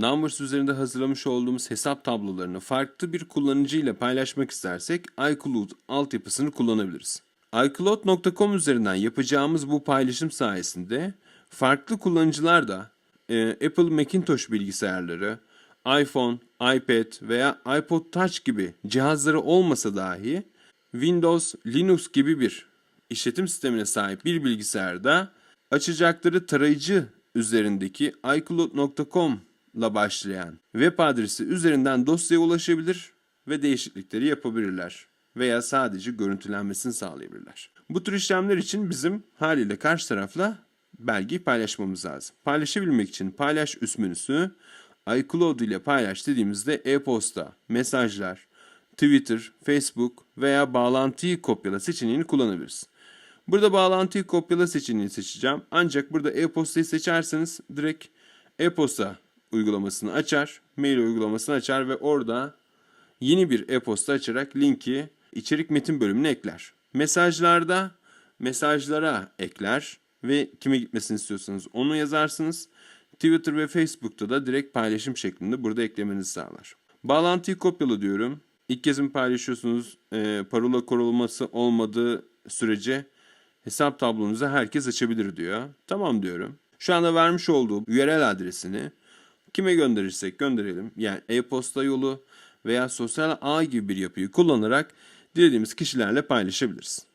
Numbers üzerinde hazırlamış olduğumuz hesap tablolarını farklı bir kullanıcı ile paylaşmak istersek iCloud altyapısını kullanabiliriz. iCloud.com üzerinden yapacağımız bu paylaşım sayesinde farklı kullanıcılar da e, Apple Macintosh bilgisayarları, iPhone, iPad veya iPod Touch gibi cihazları olmasa dahi Windows, Linux gibi bir işletim sistemine sahip bir bilgisayarda açacakları tarayıcı üzerindeki iCloud.com ile başlayan web adresi üzerinden dosyaya ulaşabilir ve değişiklikleri yapabilirler veya sadece görüntülenmesini sağlayabilirler. Bu tür işlemler için bizim haliyle karşı tarafla belgeyi paylaşmamız lazım. Paylaşabilmek için paylaş üst menüsü iCloud ile paylaş dediğimizde e-posta, mesajlar, Twitter, Facebook veya bağlantıyı kopyala seçeneğini kullanabiliriz. Burada bağlantıyı kopyala seçeneğini seçeceğim. Ancak burada e-postayı seçerseniz direkt e-posta uygulamasını açar, mail uygulamasını açar ve orada yeni bir e-posta açarak linki içerik metin bölümüne ekler. Mesajlarda mesajlara ekler ve kime gitmesini istiyorsanız onu yazarsınız. Twitter ve Facebook'ta da direkt paylaşım şeklinde burada eklemenizi sağlar. Bağlantıyı kopyala diyorum. İlk kez mi paylaşıyorsunuz? E, parola korunması olmadığı sürece hesap tablonuzu herkes açabilir diyor. Tamam diyorum. Şu anda vermiş olduğu URL adresini kime gönderirsek gönderelim. Yani e-posta yolu veya sosyal ağ gibi bir yapıyı kullanarak dilediğimiz kişilerle paylaşabiliriz.